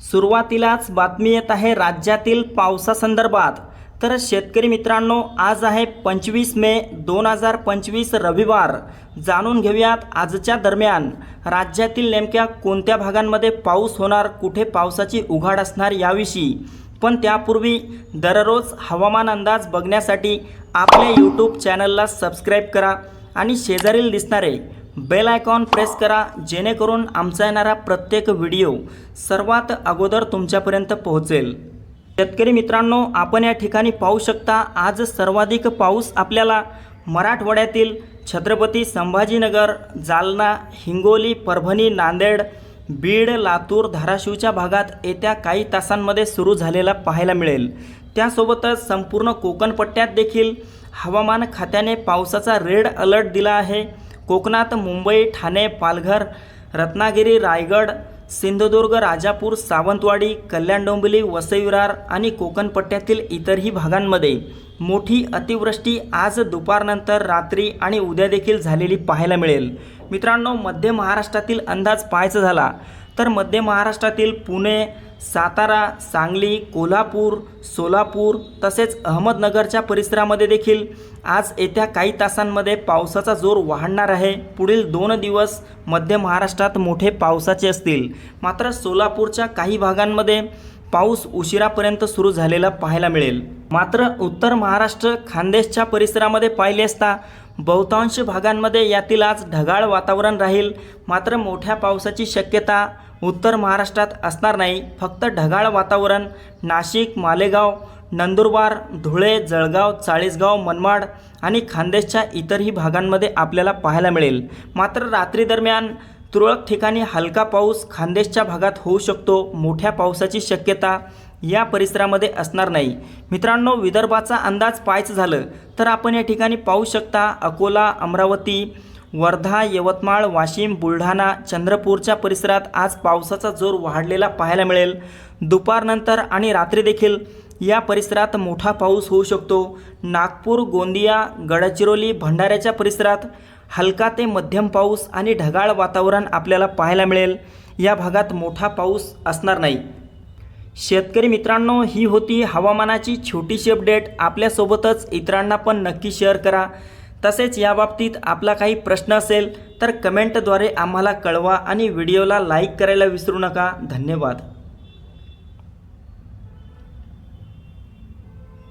सुरुवातीलाच बातमी येत आहे राज्यातील पावसासंदर्भात. तर शेतकरी मित्रांनो आज आहे पंचवीस मे दोन हजार पंचवीस रविवार. जाणून घेऊयात आजच्या दरम्यान. राज्यातील नेमक्या कोणत्या भागांमध्ये पाऊस होणार कुठे पावसाची उघाड असणार याविषयी. पण त्यापूर्वी दररोज हवामान अंदाज बघण्यासाठी आपल्या यूट्यूब चॅनलला सबस्क्राईब करा आणि शेजारील दिसणारे बेल आयकॉन प्रेस करा जेणेकरून आमचा येणारा प्रत्येक व्हिडिओ सर्वात अगोदर तुमच्यापर्यंत पोहोचेल. शेतकरी मित्रांनो आपण या ठिकाणी पाहू शकता आज सर्वाधिक पाऊस आपल्याला मराठवाड्यातील छत्रपती संभाजीनगर जालना हिंगोली परभणी नांदेड बीड लातूर धाराशिवच्या भागात येत्या काही तासांमध्ये सुरू झालेला पाहायला मिळेल. त्यासोबतच संपूर्ण कोकणपट्ट्यात देखील हवामान खात्याने पावसाचा रेड अलर्ट दिला आहे. कोकणात मुंबई ठाणे पालघर रत्नागिरी रायगड सिंधुदुर्ग राजापूर सावंतवाडी कल्याण डोंबिवली वसईविरार आणि कोकणपट्ट्यातील इतरही भागांमध्ये मोठी अतिवृष्टी आज दुपारनंतर रात्री आणि उद्या देखील झालेली पाहायला मिळेल. मित्रांनो मध्य महाराष्ट्रातील अंदाज पाहायचा झाला तर मध्य महाराष्ट्रातील पुणे सातारा सांगली कोल्हापूर सोलापूर तसेच अहमदनगरच्या परिसरामध्ये देखील आज येत्या काही तासांमध्ये पावसाचा जोर वाढणार आहे. पुढील दोन दिवस मध्य महाराष्ट्रात मोठे पावसाचे असतील. मात्र सोलापूरच्या काही भागांमध्ये पाऊस उशिरापर्यंत सुरू झालेला पाहायला मिळेल. मात्र उत्तर महाराष्ट्र खानदेशच्या परिसरामध्ये पाहिले असता बहुतांश भागांमध्ये यातील आज ढगाळ वातावरण राहील. मात्र मोठ्या पावसाची शक्यता उत्तर महाराष्ट्रात असणार नाही. फक्त ढगाळ वातावरण नाशिक मालेगाव नंदुरबार धुळे जळगाव चाळीसगाव मनमाड आणि खानदेशच्या इतरही भागांमध्ये आपल्याला पाहायला मिळेल. मात्र रात्री दरम्यान तुरळक ठिकाणी हलका पाऊस खानदेशच्या भागात होऊ शकतो. मोठ्या पावसाची शक्यता या परिसरामध्ये असणार नाही. मित्रांनो विदर्भाचा अंदाज पाहायचं झालं तर आपण या ठिकाणी पाहू शकता अकोला अमरावती वर्धा यवतमाळ वाशिम बुलढाणा चंद्रपूरच्या परिसरात आज पावसाचा जोर वाढलेला पाहायला मिळेल. दुपारनंतर आणि रात्री देखील या परिसरात मोठा पाऊस होऊ शकतो. नागपूर गोंदिया गडचिरोली भंडाऱ्याच्या परिसरात हलका ते मध्यम पाऊस आणि ढगाळ वातावरण आपल्याला पाहायला मिळेल. या भागात मोठा पाऊस असणार नाही. शेतकरी मित्रांनो ही होती हवामानाची छोटीशी अपडेट आपल्यासोबतच इतरांना पण नक्की शेअर करा. तसेच याबाबतीत आपला काही प्रश्न असेल तर कमेंटद्वारे आम्हाला कळवा आणि व्हिडिओला लाईक करायला विसरू नका. धन्यवाद.